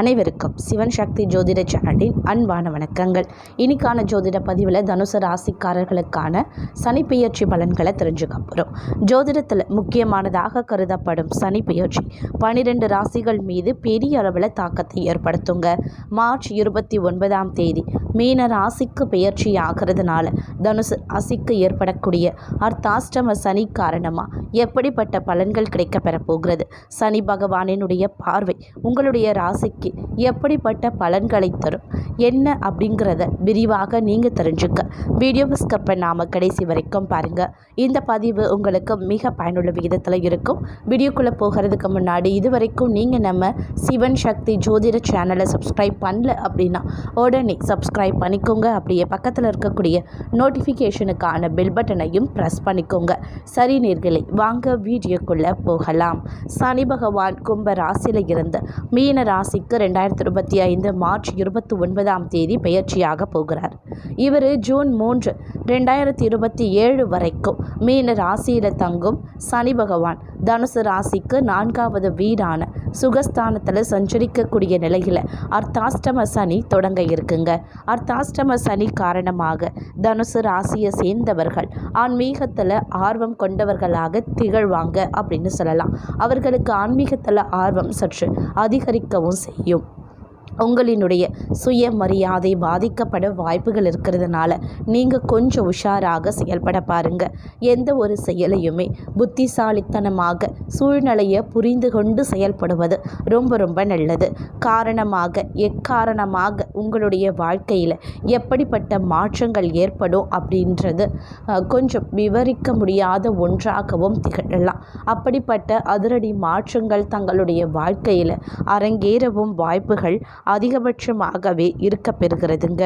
அனைவருக்கும் சிவன் சக்தி ஜோதிட சேனலின் அன்பான வணக்கங்கள். இன்னைக்கான ஜோதிட பதிவில் தனுசு ராசிக்காரர்களுக்கான சனிப்பெயர்ச்சி பலன்களை தெரிஞ்சுக்க போகிறோம் ஜோதிடத்தில் முக்கியமானதாக கருதப்படும் சனிப்பெயர்ச்சி பனிரெண்டு ராசிகள் மீது பெரிய அளவில் தாக்கத்தை ஏற்படுத்துங்க. மார்ச் இருபத்தி ஒன்பதாம் தேதி மீன ராசிக்கு பெயர்ச்சி ஆகிறதுனால தனுசு ராசிக்கு ஏற்படக்கூடிய அர்த்தாஷ்டம சனி காரணமாக எப்படிப்பட்ட பலன்கள் கிடைக்கப்பெற போகிறது? சனி பகவானினுடைய பார்வை உங்களுடைய ராசிக்கு எப்படிப்பட்ட பலன்களை தரும்? என்ன அப்படிங்கிறத விரிவாக நீங்கள் தெரிஞ்சுக்க. வீடியோ ஸ்கப்பை நாம் கடைசி வரைக்கும் பாருங்கள் இந்த பதிவு உங்களுக்கு மிக பயனுள்ள விகிதத்தில் இருக்கும். வீடியோக்குள்ளே போகிறதுக்கு முன்னாடி இது வரைக்கும் நீங்கள் நம்ம சிவன் சக்தி ஜோதிட சேனலை சப்ஸ்கிரைப் பண்ணல அப்படின்னா உடனே சப்ஸ்கிரைப் பண்ணிக்கோங்க. அப்படியே பக்கத்தில் இருக்கக்கூடிய நோட்டிஃபிகேஷனுக்கான பெல் பட்டனையும் ப்ரெஸ் பண்ணிக்கோங்க. சரி நேர்களை வாங்க வீடியோக்குள்ளே போகலாம். சனி பகவான் கும்ப ராசியில் இருந்து மீன ராசிக்கு ரெண்டாயிரத்தி இருபத்தி ஐந்து மார்ச் இருபத்தி ஒன்பதாம் தேதி பெயர்ச்சியாக போகிறார். இவர் ஜூன் மூன்று ரெண்டாயிரத்தி இருபத்தி ஏழு வரைக்கும் மீன ராசியில் தங்கும் சனி பகவான். தனுசு ராசிக்கு நான்காவது வீடான சுகஸ்தானத்தில் சஞ்சரிக்கக்கூடிய நிலையில் அர்த்தாஷ்டம சனி தொடங்க இருக்குங்க. அர்த்தாஷ்டம சனி காரணமாக தனுசு ராசியை சேர்ந்தவர்கள் ஆன்மீகத்தில் ஆர்வம் கொண்டவர்களாக திகழ்வாங்க அப்படின்னு சொல்லலாம். அவர்களுக்கு ஆன்மீகத்தில் ஆர்வம் சற்று அதிகரிக்கவும் செய்யும். உங்களினுடைய சுயமரியாதை பாதிக்கப்பட வாய்ப்புகள் இருக்கிறதுனால நீங்கள் கொஞ்சம் உஷாராக செயல்பட பாருங்கள் எந்த ஒரு செயலையுமே புத்திசாலித்தனமாக சூழ்நிலையை புரிந்து கொண்டு செயல்படுவது ரொம்ப ரொம்ப நல்லது. காரணமாக எக்காரணமாக உங்களுடைய வாழ்க்கையில் எப்படிப்பட்ட மாற்றங்கள் ஏற்படும் அப்படின்றது கொஞ்சம் விவரிக்க முடியாத ஒன்றாகவும் திகழலாம். அப்படிப்பட்ட அதிரடி மாற்றங்கள் தங்களுடைய வாழ்க்கையில் அரங்கேறவும் வாய்ப்புகள் அதிகபட்சமாகவே இருக்க பெறுகிறதுங்க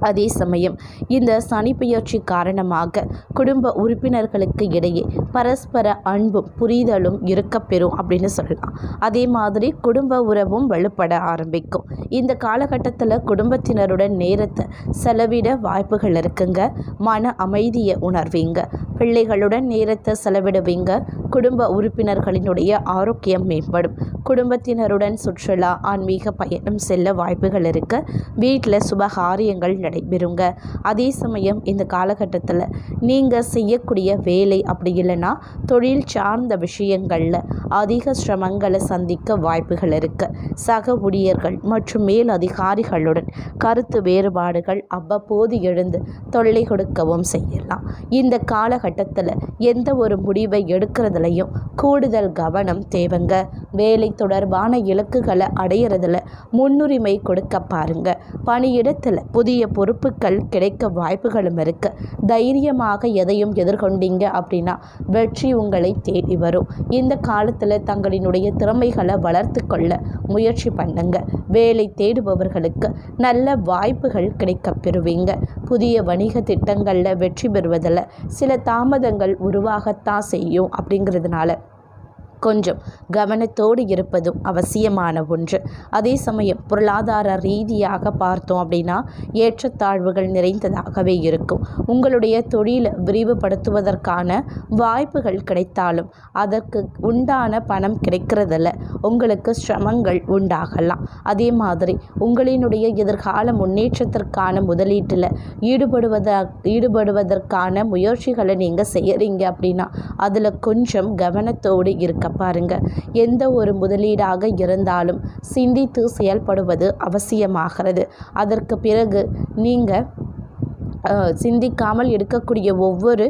அதே சமயம் இந்த சனிப்பெயர்ச்சி காரணமாக குடும்ப உறுப்பினர்களுக்கு இடையே பரஸ்பர அன்பும் புரிதலும் இருக்கப்பெறும் அப்படின்னு சொல்லலாம். அதே மாதிரி குடும்ப உறவும் வலுப்பட ஆரம்பிக்கும். இந்த காலகட்டத்தில் குடும்பத்தினருடன் நேரத்தை செலவிட வாய்ப்புகள் இருக்குங்க. மன அமைதியை உணர்வீங்க. பிள்ளைகளுடன் நேரத்தை செலவிடுவீங்க. குடும்ப உறுப்பினர்களினுடைய ஆரோக்கியம் மேம்படும். குடும்பத்தினருடன் சுற்றுலா ஆன்மீக பயணம் செல்ல வாய்ப்புகள் இருக்கு. வீட்டில் சுபகாரியங்கள் நடைபெறுங்க. அதே சமயம் இந்த காலகட்டத்தில் நீங்கள் செய்யக்கூடிய வேலை அப்படி இல்லைன்னா தொழில் சார்ந்த விஷயங்களில் அதிக சிரமங்களை சந்திக்க வாய்ப்புகள் இருக்கு. சக ஊழியர்கள் மற்றும் மேல் அதிகாரிகளுடன் கருத்து வேறுபாடுகள் அவ்வப்போது எழுந்து தொல்லை கொடுக்கவும் செய்யலாம். இந்த காலகட்டத்தில் எந்த ஒரு முடிவை எடுக்கிறதுலையும் கூடுதல் கவனம் தேவைங்க. வேலை தொடர்பான இலக்குகளை அடையிறதுல முன்னுரிமை கொடுக்க பாருங்க. பணியிடத்தில் புதிய பொறுப்புகள் கிடைக்க வாய்ப்புகளும் இருக்கு. தைரியமாக எதையும் எதிர்கொண்டீங்க அப்படின்னா வெற்றி உங்களை தேடி வரும். இந்த காலத்தில் தங்களினுடைய திறமைகளை வளர்த்து கொள்ள முயற்சி பண்ணுங்க. வேலை தேடுபவர்களுக்கு நல்ல வாய்ப்புகள் கிடைக்க பெறுவீங்க. புதிய வணிக திட்டங்களில் வெற்றி பெறுவதில் சில தாமதங்கள் உருவாகத்தான் செய்யும் அப்படிங்கிறதுனால. கொஞ்சம் கவனத்தோடு இருப்பதும் அவசியமான ஒன்று. அதே சமயம் பொருளாதார ரீதியாக பார்த்தோம் அப்படின்னா ஏற்றத்தாழ்வுகள் நிறைந்ததாகவே இருக்கும். உங்களுடைய தொழிலை விரிவுபடுத்துவதற்கான வாய்ப்புகள் கிடைத்தாலும் அதற்கு உண்டான பணம் கிடைக்கிறதில்ல. உங்களுக்கு சிரமங்கள் உண்டாகலாம். அதே மாதிரி உங்களினுடைய எதிர்கால முன்னேற்றத்திற்கான முதலீட்டில் ஈடுபடுவத ஈடுபடுவதற்கான முயற்சிகளை நீங்கள் செய்கிறீங்க அப்படின்னா அதில் கொஞ்சம் கவனத்தோடு இருக்க பாருங்க. எந்த ஒரு முதலீடாக இருந்தாலும் சிந்தித்து செயல்படுவது அவசியமாகிறது. அதற்கு பிறகு நீங்கள் சிந்திக்காமல் எடுக்கக்கூடிய ஒவ்வொரு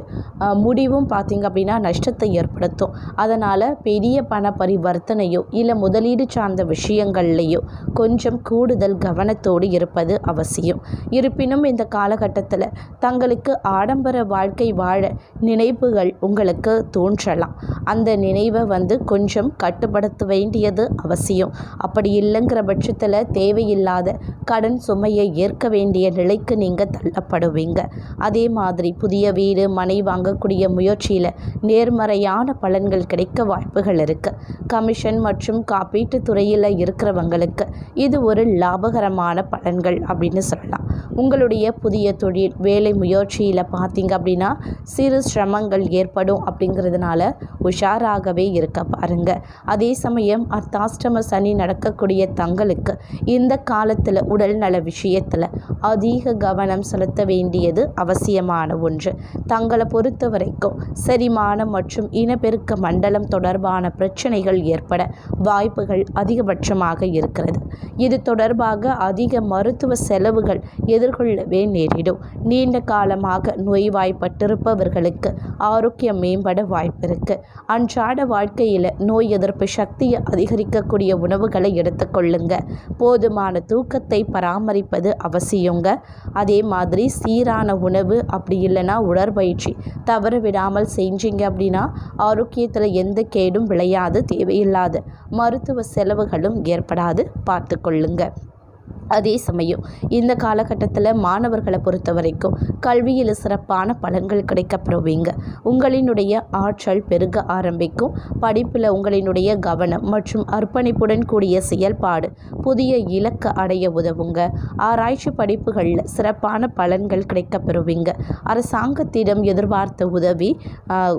முடிவும் பார்த்திங்க அப்படின்னா நஷ்டத்தை ஏற்படுத்தும். அதனால் பெரிய பண பரிவர்த்தனையோ இல்லை முதலீடு சார்ந்த விஷயங்கள்லையோ கொஞ்சம் கூடுதல் கவனத்தோடு இருப்பது அவசியம். இருப்பினும் இந்த காலகட்டத்தில் தங்களுக்கு ஆடம்பர வாழ்க்கை வாழ நினைவுகள் உங்களுக்கு தோன்றலாம். அந்த நினைவை வந்து கொஞ்சம் கட்டுப்படுத்த வேண்டியது அவசியம். அப்படி இல்லைங்கிற பட்சத்தில் தேவையில்லாத கடன் சுமையை ஏற்க வேண்டிய நிலைக்கு நீங்கள் தள்ளப்படுவீங்க. அதே மாதிரி புதிய வீடு மனை வாங்கக்கூடிய முயற்சியில் நேர்மறையான பலன்கள் கிடைக்க வாய்ப்புகள் இருக்குது கமிஷன் மற்றும் காப்பீட்டு துறையில் இருக்கிறவங்களுக்கு இது ஒரு லாபகரமான பலன்கள் அப்படின்னு சொல்லலாம். உங்களுடைய புதிய தொழில் வேலை முயற்சியில் பார்த்தீங்க அப்படின்னா சிறு சிரமங்கள் ஏற்படும் அப்படிங்கிறதுனால உஷாராகவே இருக்க பாருங்க. அதே சமயம் அர்த்தாஷ்டம சனி நடக்கக்கூடிய தங்களுக்கு இந்த காலத்தில் உடல்நல விஷயத்தில் அதிக கவனம் செலுத்த வேண்டியது அவசியமான ஒன்று. தங்களை பொறுத்த வரைக்கும் செரிமானம் மற்றும் இனப்பெருக்க மண்டலம் தொடர்பான பிரச்சனைகள் ஏற்பட வாய்ப்புகள் அதிகபட்சமாக இருக்கிறது. இது தொடர்பாக அதிக மருத்துவ செலவுகள் எதிர்கொள்ளவே நேரிடும். நீண்ட காலமாக நோய்வாய்ப்பட்டிருப்பவர்களுக்கு ஆரோக்கியம் மேம்பட வாய்ப்பிருக்கு. அன்றாட வாழ்க்கையில் நோய் எதிர்ப்பு சக்தியை அதிகரிக்கக்கூடிய உணவுகளை எடுத்துக்கொள்ளுங்க போதுமான தூக்கத்தை பராமரிப்பது அவசியங்க. அதே மாதிரி சீரான உணவு அப்படி இல்லைன்னா உடற்பயிற்சி. தவற விடாமல் செஞ்சீங்க அப்படின்னா ஆரோக்கியத்தில் எந்த கேடும் விளையாது தேவையில்லாது. மருத்துவ செலவுகளும் ஏற்படாது. பார்த்து கொள்ளுங்க. அதே சமயம் இந்த காலகட்டத்தில் மாணவர்களை பொறுத்த வரைக்கும் கல்வியில் சிறப்பான பலன்கள் கிடைக்கப்பெறுவீங்க உங்களினுடைய ஆற்றல் பெருக ஆரம்பிக்கும். படிப்பில் உங்களினுடைய கவனம் மற்றும் அர்ப்பணிப்புடன் கூடிய செயல்பாடு புதிய இலக்க அடைய உதவுங்க. ஆராய்ச்சி படிப்புகளில் சிறப்பான பலன்கள் கிடைக்கப்பெறுவீங்க. அரசாங்கத்திடம் எதிர்பார்த்த உதவி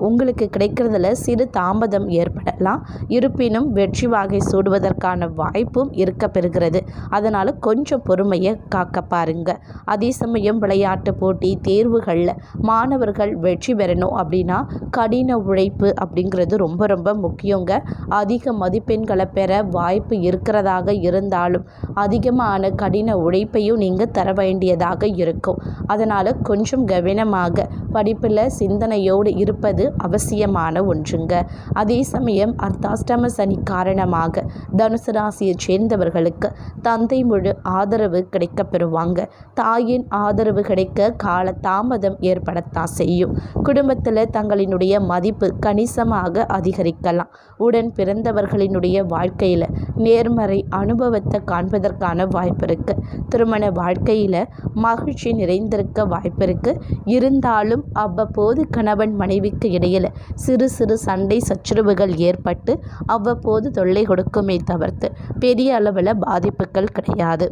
உங்களுக்கு கிடைக்கிறதுல சிறு தாமதம் ஏற்படலாம். இருப்பினும் வெற்றி வாகை சூடுவதற்கான வாய்ப்பும் இருக்க பெறுகிறது அதனால் கொஞ்சம் கொஞ்சம் பொறுமையை காக்க பாருங்க. அதே சமயம் விளையாட்டு போட்டி தேர்வுகளில் மாணவர்கள் வெற்றி பெறணும் அப்படின்னா கடின உழைப்பு அப்படிங்கிறது ரொம்ப ரொம்ப முக்கியங்க. அதிக மதிப்பெண்களை பெற வாய்ப்பு இருக்கிறதாக இருந்தாலும் அதிகமான கடின உழைப்பையும் நீங்கள் தர வேண்டியதாக இருக்கும். அதனால் கொஞ்சம் கவனமாக படிப்பில் சிந்தனையோடு இருப்பது அவசியமான ஒன்றுங்க. அதே சமயம் அர்த்தாஷ்டம சனி காரணமாக தனுசு ராசியைச் சேர்ந்தவர்களுக்கு தந்தை முழு ஆதரவு கிடைக்க பெறுவாங்க தாயின் ஆதரவு கிடைக்க கால தாமதம் ஏற்படத்தான் செய்யும். குடும்பத்தில் தங்களினுடைய மதிப்பு கணிசமாக அதிகரிக்கலாம். உடன் பிறந்தவர்களினுடைய வாழ்க்கையில் நேர்மறை அனுபவத்தை காண்பதற்கான வாய்ப்பு இருக்கு. திருமண வாழ்க்கையில் மகிழ்ச்சி நிறைந்திருக்க வாய்ப்பு இருக்கு. இருந்தாலும் அவ்வப்போது கணவன் மனைவிக்கு இடையில் சிறு சிறு சண்டை சச்சரவுகள் ஏற்பட்டு அவ்வப்போது தொல்லை கொடுக்குமே தவிர்த்து பெரிய அளவில் பாதிப்புகள் கிடையாது.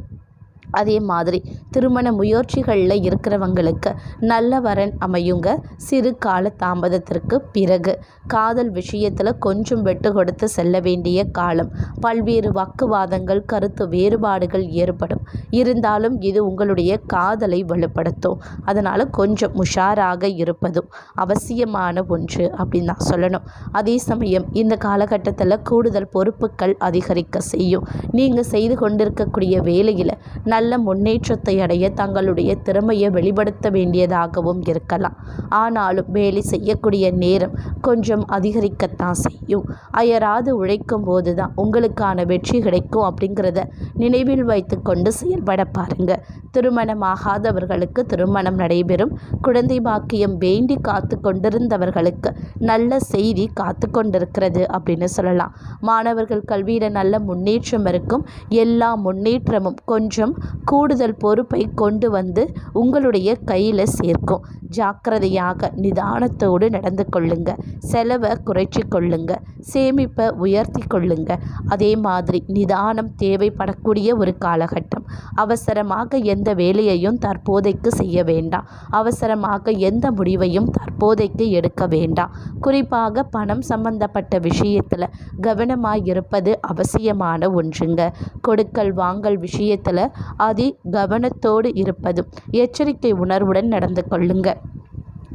அதே மாதிரி திருமண முயற்சிகளில் இருக்கிறவங்களுக்கு நல்ல வரன் அமையுங்க. சிறு கால தாமதத்திற்கு பிறகு காதல் விஷயத்தில் கொஞ்சம் விட்டு கொடுத்து செல்ல வேண்டிய காலம். பல்வேறு வாக்குவாதங்கள் கருத்து வேறுபாடுகள் ஏற்படும். இருந்தாலும் இது உங்களுடைய காதலை வலுப்படுத்தும். அதனால் கொஞ்சம் உஷாராக இருப்பதும் அவசியமான ஒன்று அப்படின்னு தான் சொல்லணும். அதே சமயம் இந்த காலகட்டத்தில் கூடுதல் பொறுப்புகள் அதிகரிக்க செய்யும். நீங்கள் செய்து கொண்டிருக்கக்கூடிய வேலையில் நல்ல முன்னேற்றத்தை அடைய தங்களுடைய திறமையை வெளிப்படுத்த வேண்டியதாகவும் இருக்கலாம். ஆனாலும் வேலை செய்யக்கூடிய நேரம் கொஞ்சம் அதிகரிக்கத்தான் செய்யும். அயராது உழைக்கும் போது தான் உங்களுக்கான வெற்றி கிடைக்கும் அப்படிங்கிறத நினைவில் வைத்து கொண்டு செயல்பட பாருங்க. திருமணமாகாதவர்களுக்கு திருமணம் நடைபெறும். குழந்தை பாக்கியம் வேண்டி காத்து கொண்டிருந்தவர்களுக்கு நல்ல செய்தி காத்து கொண்டிருக்கிறது அப்படின்னு சொல்லலாம். மாணவர்கள் கல்வியில் நல்ல முன்னேற்றம் இருக்கும். எல்லா முன்னேற்றமும் கொஞ்சம் கூடுதல் பொறுப்பை கொண்டு வந்து உங்களுடைய கையில் சேர்க்கும். ஜாக்கிரதையாக நிதானத்தோடு நடந்து கொள்ளுங்க. செலவை குறைச்சி கொள்ளுங்க. சேமிப்பை உயர்த்தி கொள்ளுங்க. அதே மாதிரி நிதானம் தேவைப்படக்கூடிய ஒரு காலகட்டம். அவசரமாக எந்த வேலையையும் தற்போதைக்கு செய்ய வேண்டாம். அவசரமாக எந்த முடிவையும் தற்போதைக்கு எடுக்க வேண்டாம். குறிப்பாக பணம் சம்பந்தப்பட்ட விஷயத்தில் கவனமாக இருப்பது அவசியமான ஒன்றுங்க. கொடுக்கல் வாங்கல் விஷயத்தில் அதி கவனத்தோடு இருப்பதும் எச்சரிக்கை உணர்வுடன் நடந்து கொள்ளுங்க.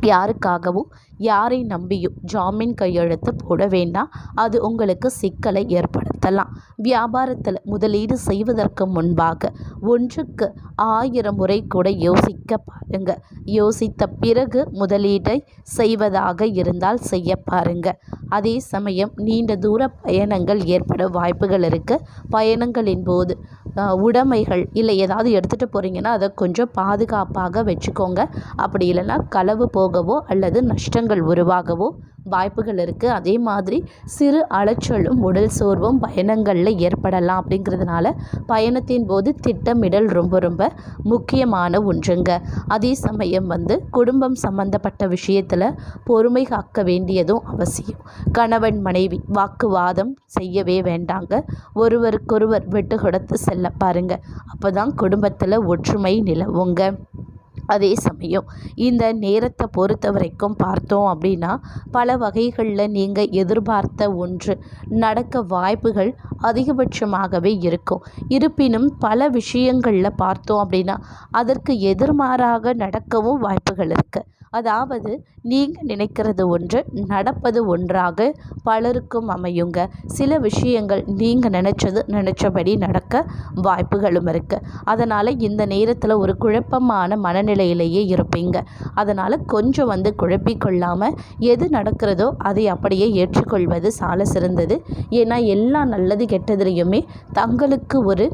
யாருக்காகவும் யாரை நம்பியும் ஜாமீன் கையெழுத்து போட வேண்டாம் அது உங்களுக்கு சிக்கலை ஏற்படுத்தலாம். வியாபாரத்தில் முதலீடு செய்வதற்கு முன்பாக ஒன்றுக்கு ஆயிரம் முறை கூட யோசிக்க பாருங்க. யோசித்த பிறகு முதலீட்டை செய்வதாக இருந்தால் செய்ய பாருங்க. அதே சமயம் நீண்ட தூர பயணங்கள் ஏற்பட வாய்ப்புகள் இருக்குது பயணங்களின் போது உடைமைகள் இல்லை ஏதாவது எடுத்துகிட்டு போகிறீங்கன்னா அதை கொஞ்சம் பாதுகாப்பாக வச்சுக்கோங்க. அப்படி இல்லைன்னா களவு போகவோ அல்லது நஷ்டங்கள் உருவாகவோ வாய்ப்புகள் இருக்குது அதே மாதிரி சிறு அலைச்சலும் உடல் சோர்வும் பயணங்களில் ஏற்படலாம் அப்படிங்கிறதுனால பயணத்தின் போது திட்டமிடல் ரொம்ப ரொம்ப முக்கியமான ஒன்றுங்க. அதே சமயம் வந்து குடும்பம் சம்பந்தப்பட்ட விஷயத்தில் பொறுமை காக்க வேண்டியதும் அவசியம். கணவன் மனைவி வாக்குவாதம் செய்யவே வேண்டாங்க. ஒருவருக்கொருவர் விட்டு கொடுத்து செல்ல பாருங்க. அப்போ தான் குடும்பத்தில் ஒற்றுமை நிலவுங்க. அதே சமயம் இந்த நேரத்தை பொறுத்த வரைக்கும் பார்த்தோம் அப்படின்னா பல வகைகளில் நீங்கள் எதிர்பார்த்த ஒன்று நடக்க வாய்ப்புகள் அதிகபட்சமாகவே இருக்கும். இருப்பினும் பல விஷயங்களில் பார்த்தோம் அப்படின்னா அதற்கு எதிர்மாறாக நடக்கவும் வாய்ப்புகள் இருக்குது அதாவது நீங்கள் நினைக்கிறது ஒன்று நடப்பது ஒன்றாக பலருக்கும் அமையுங்க. சில விஷயங்கள் நீங்கள் நினச்சது நினச்சபடி நடக்க வாய்ப்புகளும் இருக்குது அதனால் இந்த நேரத்தில் ஒரு குழப்பமான மனநிலையிலேயே இருப்பீங்க. அதனால் கொஞ்சம் வந்து குழப்பிக்கொள்ளாமல் எது நடக்கிறதோ அதை அப்படியே ஏற்றுக்கொள்வது சால சிறந்தது. ஏன்னா எல்லா நல்லது கெட்டதுலேயுமே தங்களுக்கு ஒரு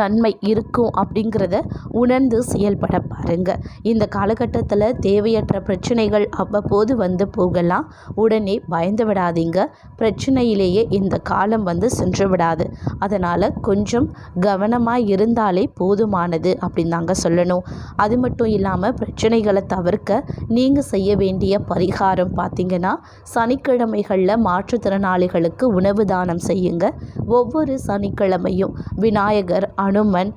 நன்மை இருக்கும் அப்படிங்கிறத உணர்ந்து செயல்பட பாருங்க. இந்த காலகட்டத்தில் தேவையற்ற பிரச்சனைகள் அவ்வப்போது வந்து போகலாம். உடனே பயந்து விடாதீங்க. பிரச்சனையிலேயே இந்த காலம் வந்து சென்று விடாது. அதனால் கொஞ்சம் கவனமாக இருந்தாலே போதுமானது அப்படின்னு தாங்க சொல்லணும். அது மட்டும் இல்லாமல் பிரச்சனைகளை தவிர்க்க நீங்கள் செய்ய வேண்டிய பரிகாரம் பார்த்திங்கன்னா சனிக்கிழமைகளில் மாற்றுத்திறனாளிகளுக்கு உணவு தானம் செய்யுங்க. ஒவ்வொரு சனிக்கிழமையும் விநாயகர் அனுமன்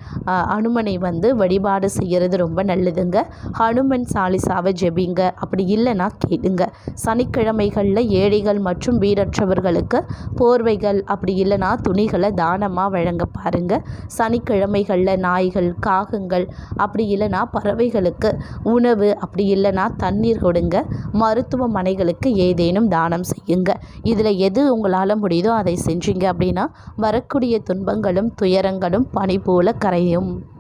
அனுமனை வந்து வழிபாடு செய்கிறது ரொம்ப நல்லதுங்க. ஹனுமன் சாலிசாவை ஜெபிங்க. அப்படி இல்லைன்னா கேளுங்க. சனிக்கிழமைகளில் ஏழைகள் மற்றும் வீரற்றவர்களுக்கு போர்வைகள் அப்படி இல்லைன்னா துணிகளை தானமாக வழங்க பாருங்கள் சனிக்கிழமைகளில் நாய்கள் காகங்கள் அப்படி இல்லைன்னா பறவைகளுக்கு உணவு அப்படி இல்லைன்னா தண்ணீர் கொடுங்க. மருத்துவமனைகளுக்கு ஏதேனும் தானம் செய்யுங்க. இதில் எது உங்களால் முடியுதோ அதை செஞ்சீங்க அப்படின்னா வரக்கூடிய துன்பங்களும் துயரங்களும் பனி போல கரையும்.